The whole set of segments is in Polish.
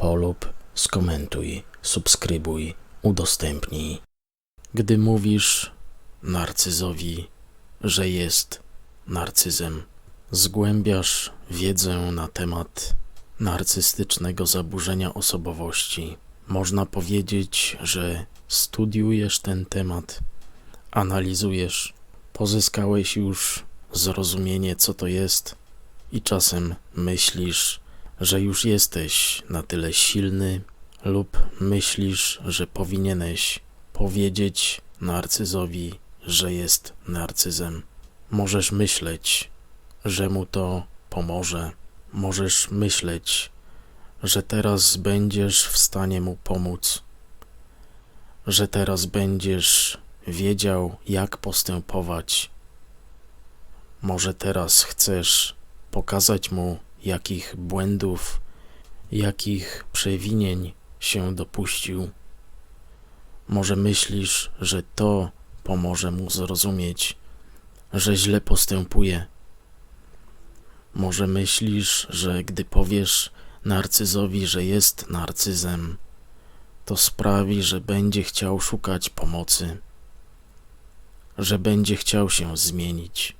polub, skomentuj, subskrybuj, udostępnij. Gdy mówisz narcyzowi, że jest narcyzem, zgłębiasz wiedzę na temat narcystycznego zaburzenia osobowości. Można powiedzieć, że studiujesz ten temat, analizujesz, pozyskałeś już zrozumienie, co to jest, i czasem myślisz, że już jesteś na tyle silny, lub myślisz, że powinieneś powiedzieć narcyzowi, że jest narcyzem. Możesz myśleć, że mu to pomoże. Możesz myśleć, że teraz będziesz w stanie mu pomóc, że teraz będziesz wiedział, jak postępować. Może teraz chcesz pokazać mu, jakich błędów, jakich przewinień się dopuścił. Może myślisz, że to pomoże mu zrozumieć, że źle postępuje. Może myślisz, że gdy powiesz narcyzowi, że jest narcyzem, to sprawi, że będzie chciał szukać pomocy, że będzie chciał się zmienić.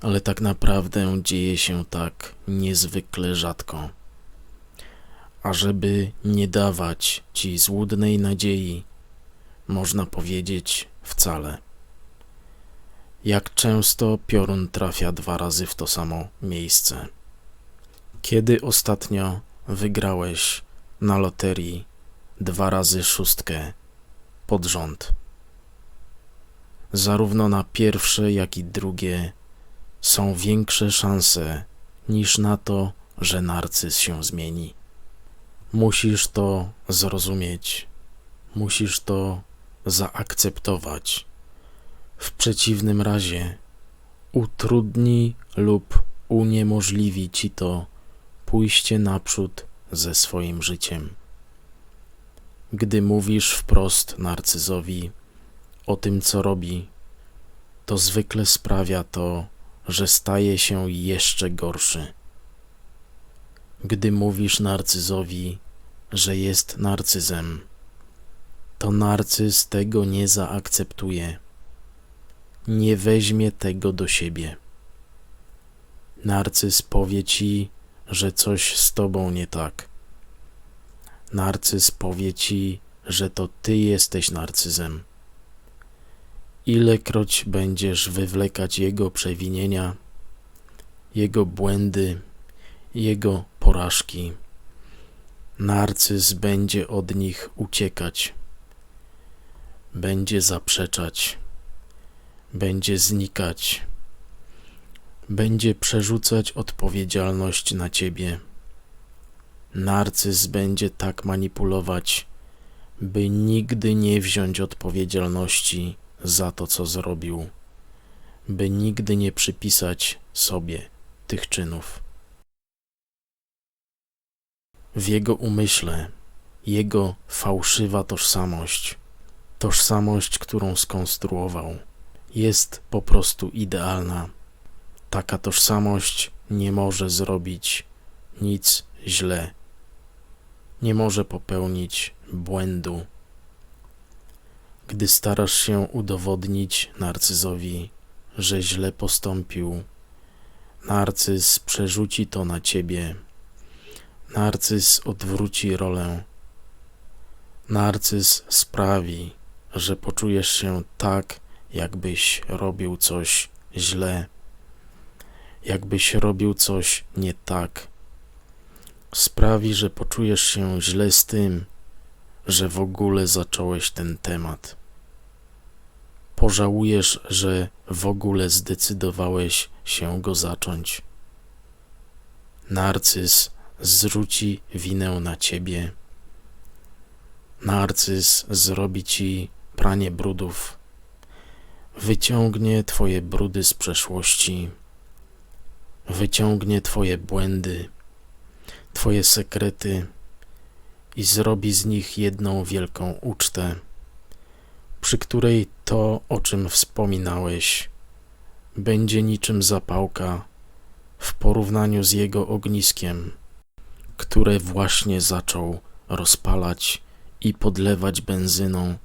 Ale tak naprawdę dzieje się tak niezwykle rzadko. A żeby nie dawać ci złudnej nadziei, można powiedzieć wcale. Jak często piorun trafia dwa razy w to samo miejsce? Kiedy ostatnio wygrałeś na loterii dwa razy szóstkę pod rząd? Zarówno na pierwsze, jak i drugie są większe szanse niż na to, że narcyz się zmieni. Musisz to zrozumieć, musisz to zaakceptować. W przeciwnym razie utrudni lub uniemożliwi ci to pójście naprzód ze swoim życiem. Gdy mówisz wprost narcyzowi o tym, co robi, to zwykle sprawia to, że staje się jeszcze gorszy. Gdy mówisz narcyzowi, że jest narcyzem, to narcyz tego nie zaakceptuje, nie weźmie tego do siebie. Narcyz powie ci, że coś z tobą nie tak. Narcyz powie ci, że to ty jesteś narcyzem. Ilekroć będziesz wywlekać jego przewinienia, jego błędy, jego porażki, narcyz będzie od nich uciekać, będzie zaprzeczać, będzie znikać, będzie przerzucać odpowiedzialność na ciebie. Narcyz będzie tak manipulować, by nigdy nie wziąć odpowiedzialności za to, co zrobił, by nigdy nie przypisać sobie tych czynów. W jego umyśle, jego fałszywa tożsamość, tożsamość, którą skonstruował, jest po prostu idealna. Taka tożsamość nie może zrobić nic źle, nie może popełnić błędu gdy starasz się udowodnić narcyzowi, że źle postąpił, narcyz przerzuci to na ciebie. Narcyz odwróci rolę. Narcyz sprawi, że poczujesz się tak, jakbyś robił coś źle, jakbyś robił coś nie tak. Sprawi, że poczujesz się źle z tym, że w ogóle zacząłeś ten temat. Pożałujesz, że w ogóle zdecydowałeś się go zacząć. Narcyz zrzuci winę na ciebie. Narcyz zrobi ci pranie brudów, wyciągnie twoje brudy z przeszłości, wyciągnie twoje błędy, twoje sekrety i zrobi z nich jedną wielką ucztę, przy której to, o czym wspominałeś, będzie niczym zapałka w porównaniu z jego ogniskiem, które właśnie zaczął rozpalać i podlewać benzyną.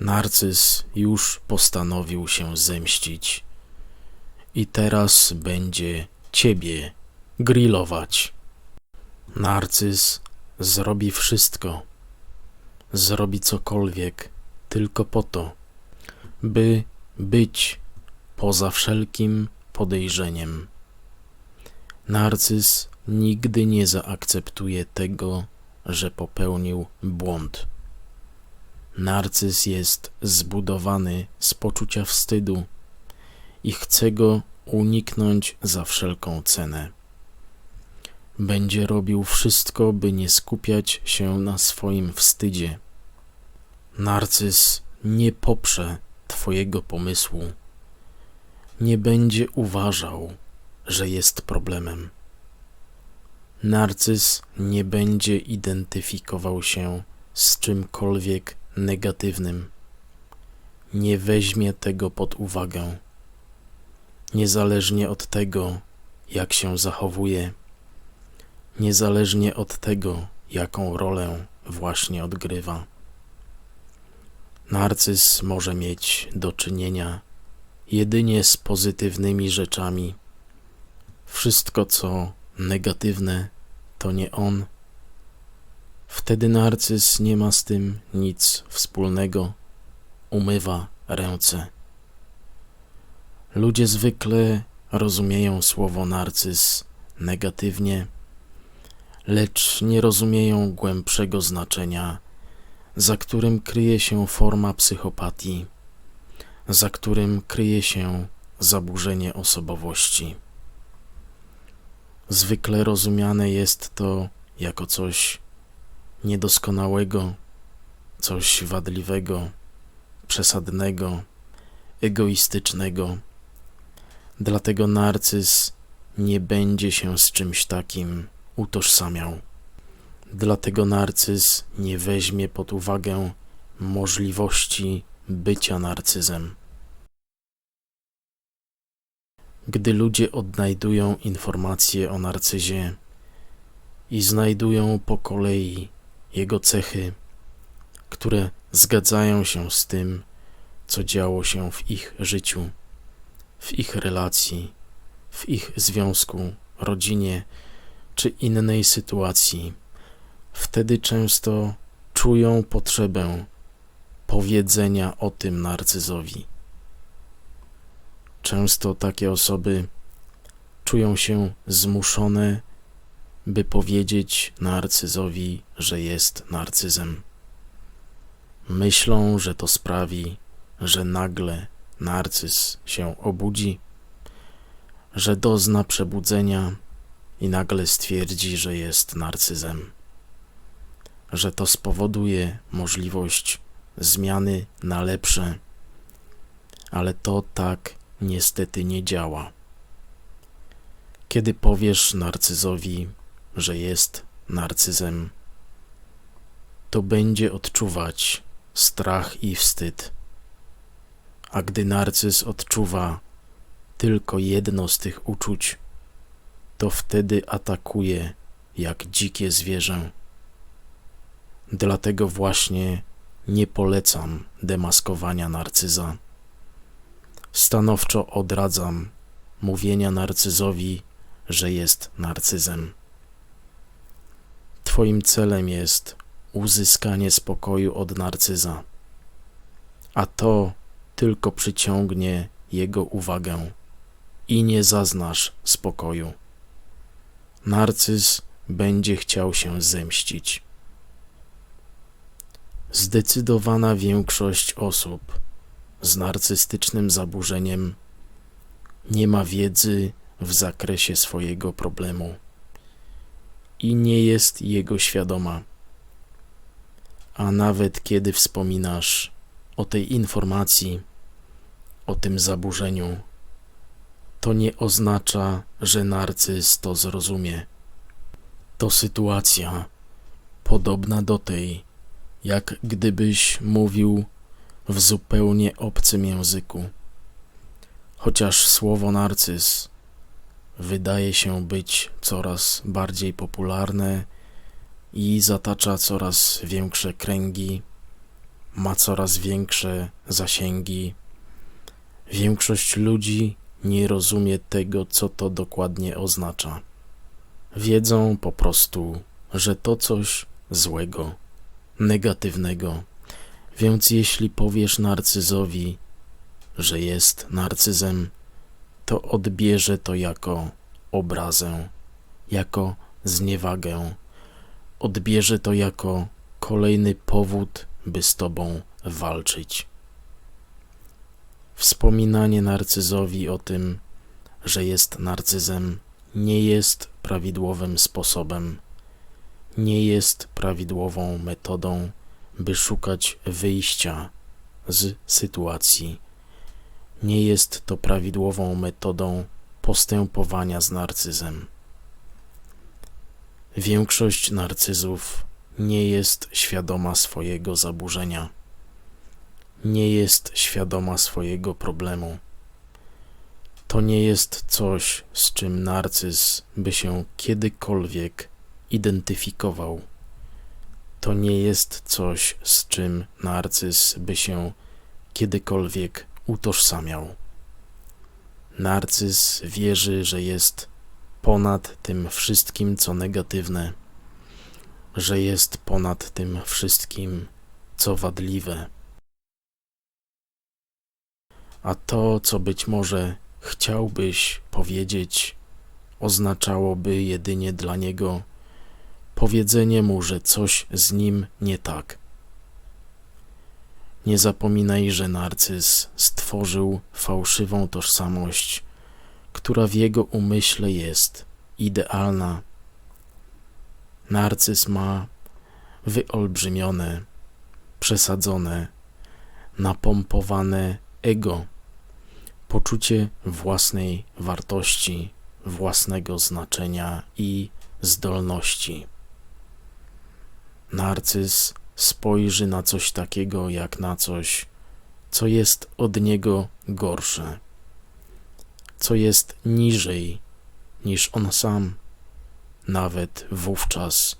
Narcyz już postanowił się zemścić i teraz będzie ciebie grillować. Narcyz zrobi wszystko, zrobi cokolwiek tylko po to, by być poza wszelkim podejrzeniem. Narcyz nigdy nie zaakceptuje tego, że popełnił błąd. Narcyz jest zbudowany z poczucia wstydu i chce go uniknąć za wszelką cenę. Będzie robił wszystko, by nie skupiać się na swoim wstydzie. Narcyz nie poprze Twojego pomysłu. Nie będzie uważał, że jest problemem. Narcyz nie będzie identyfikował się z czymkolwiek negatywnym. Nie weźmie tego pod uwagę. Niezależnie od tego, jak się zachowuje, niezależnie od tego, jaką rolę właśnie odgrywa. Narcyz może mieć do czynienia jedynie z pozytywnymi rzeczami. Wszystko, co negatywne, to nie on. Wtedy narcyz nie ma z tym nic wspólnego, umywa ręce. Ludzie zwykle rozumieją słowo narcyz negatywnie, lecz nie rozumieją głębszego znaczenia, za którym kryje się forma psychopatii, za którym kryje się zaburzenie osobowości. Zwykle rozumiane jest to jako coś niedoskonałego, coś wadliwego, przesadnego, egoistycznego. Dlatego narcyz nie będzie się z czymś takim utożsamiał. Dlatego narcyz nie weźmie pod uwagę możliwości bycia narcyzem. Gdy ludzie odnajdują informacje o narcyzie i znajdują po kolei jego cechy, które zgadzają się z tym, co działo się w ich życiu, w ich relacji, w ich związku, rodzinie czy innej sytuacji, wtedy często czują potrzebę powiedzenia o tym narcyzowi. Często takie osoby czują się zmuszone, by powiedzieć narcyzowi, że jest narcyzem. Myślą, że to sprawi, że nagle narcyz się obudzi, że dozna przebudzenia i nagle stwierdzi, że jest narcyzem, że to spowoduje możliwość zmiany na lepsze, ale to tak niestety nie działa. Kiedy powiesz narcyzowi, że jest narcyzem, to będzie odczuwać strach i wstyd. A gdy narcyz odczuwa tylko jedno z tych uczuć, to wtedy atakuje jak dzikie zwierzę. Dlatego właśnie nie polecam demaskowania narcyza. Stanowczo odradzam mówienia narcyzowi, że jest narcyzem. Twoim celem jest uzyskanie spokoju od narcyza, a to tylko przyciągnie jego uwagę i nie zaznasz spokoju. Narcyz będzie chciał się zemścić. Zdecydowana większość osób z narcystycznym zaburzeniem nie ma wiedzy w zakresie swojego problemu i nie jest jego świadoma. A nawet kiedy wspominasz o tej informacji, o tym zaburzeniu, to nie oznacza, że narcyz to zrozumie. To sytuacja podobna do tej, jak gdybyś mówił w zupełnie obcym języku. Chociaż słowo narcyz wydaje się być coraz bardziej popularne i zatacza coraz większe kręgi, ma coraz większe zasięgi. Większość ludzi nie rozumie tego, co to dokładnie oznacza. Wiedzą po prostu, że to coś złego, negatywnego. Więc jeśli powiesz narcyzowi, że jest narcyzem, to odbierze to jako obrazę, jako zniewagę. Odbierze to jako kolejny powód, by z tobą walczyć. Wspominanie narcyzowi o tym, że jest narcyzem, nie jest prawidłowym sposobem, nie jest prawidłową metodą, by szukać wyjścia z sytuacji. Nie jest to prawidłową metodą postępowania z narcyzem. Większość narcyzów nie jest świadoma swojego zaburzenia, nie jest świadoma swojego problemu. To nie jest coś, z czym narcyz by się kiedykolwiek identyfikował. To nie jest coś, z czym narcyz by się kiedykolwiek utożsamiał. Narcyz wierzy, że jest ponad tym wszystkim, co negatywne, że jest ponad tym wszystkim, co wadliwe. A to, co być może chciałbyś powiedzieć, oznaczałoby jedynie dla niego powiedzenie mu, że coś z nim nie tak. Nie zapominaj, że narcyz stworzył fałszywą tożsamość, która w jego umyśle jest idealna. Narcyz ma wyolbrzymione, przesadzone, napompowane ego, poczucie własnej wartości, własnego znaczenia i zdolności. Narcyz spojrzy na coś takiego jak na coś, co jest od niego gorsze, co jest niżej niż on sam, nawet wówczas,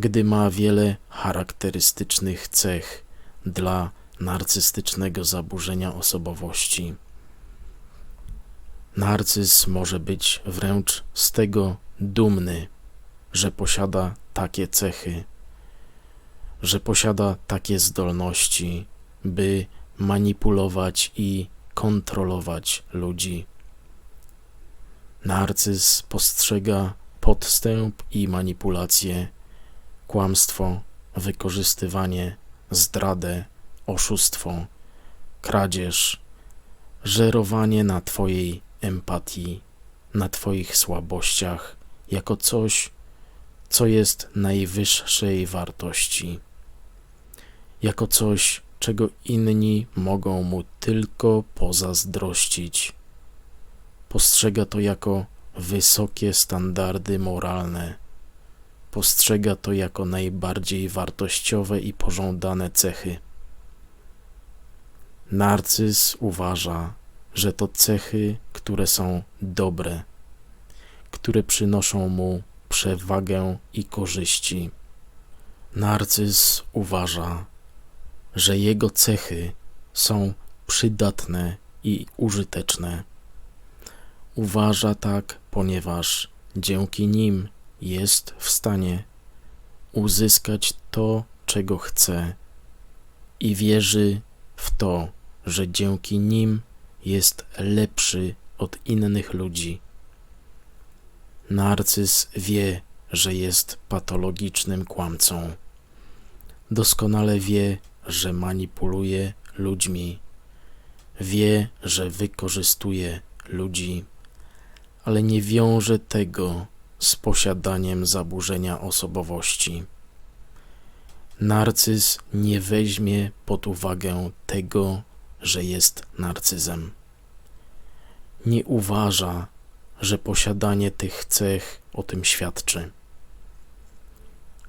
gdy ma wiele charakterystycznych cech dla narcystycznego zaburzenia osobowości. Narcyz może być wręcz z tego dumny, że posiada takie cechy że posiada takie zdolności, by manipulować i kontrolować ludzi. Narcyz postrzega podstęp i manipulację, kłamstwo, wykorzystywanie, zdradę, oszustwo, kradzież, żerowanie na Twojej empatii, na Twoich słabościach, jako coś, co jest najwyższej wartości jako coś, czego inni mogą mu tylko pozazdrościć. Postrzega to jako wysokie standardy moralne. Postrzega to jako najbardziej wartościowe i pożądane cechy. Narcyz uważa, że to cechy, które są dobre, które przynoszą mu przewagę i korzyści. Narcyz uważa, że jego cechy są przydatne i użyteczne. Uważa tak, ponieważ dzięki nim jest w stanie uzyskać to, czego chce, i wierzy w to, że dzięki nim jest lepszy od innych ludzi. Narcyz wie, że jest patologicznym kłamcą. Doskonale wie, że manipuluje ludźmi, wie, że wykorzystuje ludzi, ale nie wiąże tego z posiadaniem zaburzenia osobowości. Narcyz nie weźmie pod uwagę tego, że jest narcyzem. Nie uważa, że posiadanie tych cech o tym świadczy.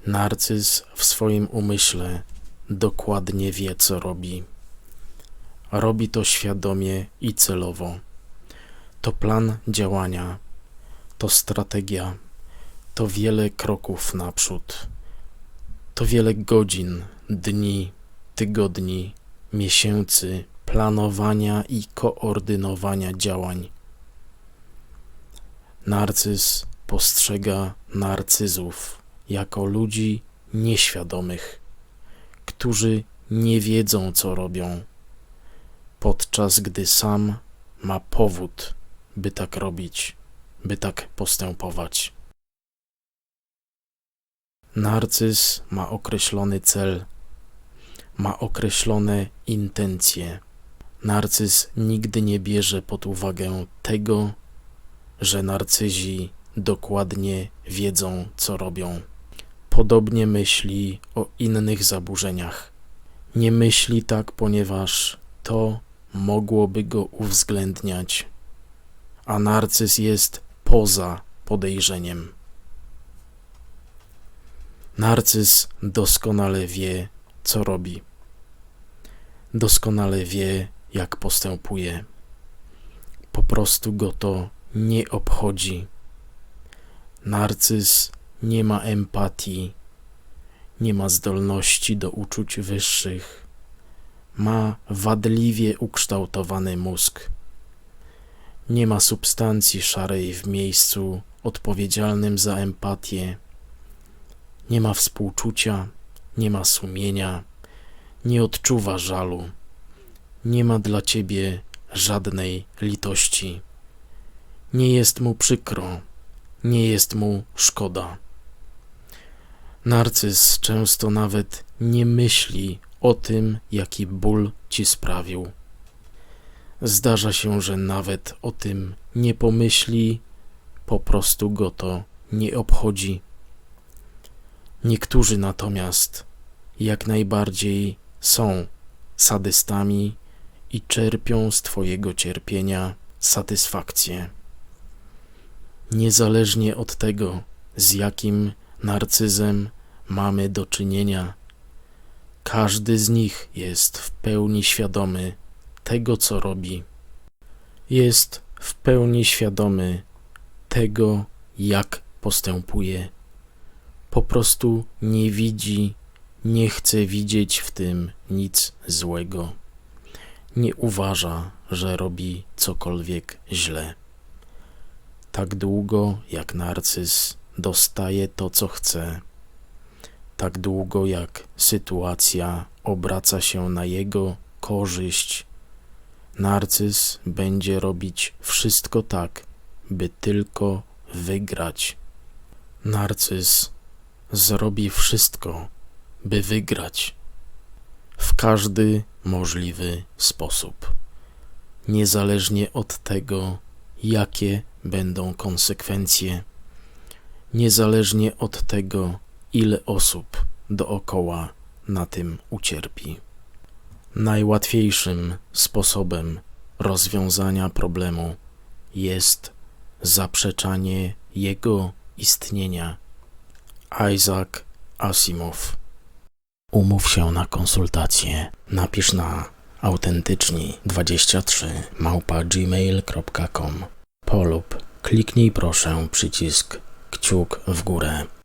Narcyz w swoim umyśle dokładnie wie, co robi. Robi to świadomie i celowo. To plan działania, to strategia, to wiele kroków naprzód, to wiele godzin, dni, tygodni, miesięcy planowania i koordynowania działań. Narcyz postrzega narcyzów jako ludzi nieświadomych, którzy nie wiedzą, co robią, podczas gdy sam ma powód, by tak robić, by tak postępować. Narcyz ma określony cel, ma określone intencje. Narcyz nigdy nie bierze pod uwagę tego, że narcyzi dokładnie wiedzą, co robią. Podobnie myśli o innych zaburzeniach. Nie myśli tak, ponieważ to mogłoby go uwzględniać, a narcyz jest poza podejrzeniem. Narcyz doskonale wie, co robi. Doskonale wie, jak postępuje. Po prostu go to nie obchodzi. Narcyz nie ma empatii, nie ma zdolności do uczuć wyższych, ma wadliwie ukształtowany mózg. Nie ma substancji szarej w miejscu odpowiedzialnym za empatię. Nie ma współczucia, nie ma sumienia, nie odczuwa żalu. Nie ma dla ciebie żadnej litości. Nie jest mu przykro, nie jest mu szkoda. Narcyz często nawet nie myśli o tym, jaki ból ci sprawił. Zdarza się, że nawet o tym nie pomyśli, po prostu go to nie obchodzi. Niektórzy natomiast jak najbardziej są sadystami i czerpią z Twojego cierpienia satysfakcję. Niezależnie od tego, z jakim narcyzem mamy do czynienia, każdy z nich jest w pełni świadomy tego, co robi. Jest w pełni świadomy tego, jak postępuje. Po prostu nie widzi, nie chce widzieć w tym nic złego. Nie uważa, że robi cokolwiek źle. Tak długo jak narcyz dostaje to, co chce, tak długo jak sytuacja obraca się na jego korzyść, narcyz będzie robić wszystko tak, by tylko wygrać. Narcyz zrobi wszystko, by wygrać w każdy możliwy sposób, niezależnie od tego, jakie będą konsekwencje, niezależnie od tego, ile osób dookoła na tym ucierpi. Najłatwiejszym sposobem rozwiązania problemu jest zaprzeczanie jego istnienia. Isaac Asimov Umów się na konsultację. Napisz na autentyczni23 małpa gmail.com polub kliknij proszę przycisk kciuk w górę.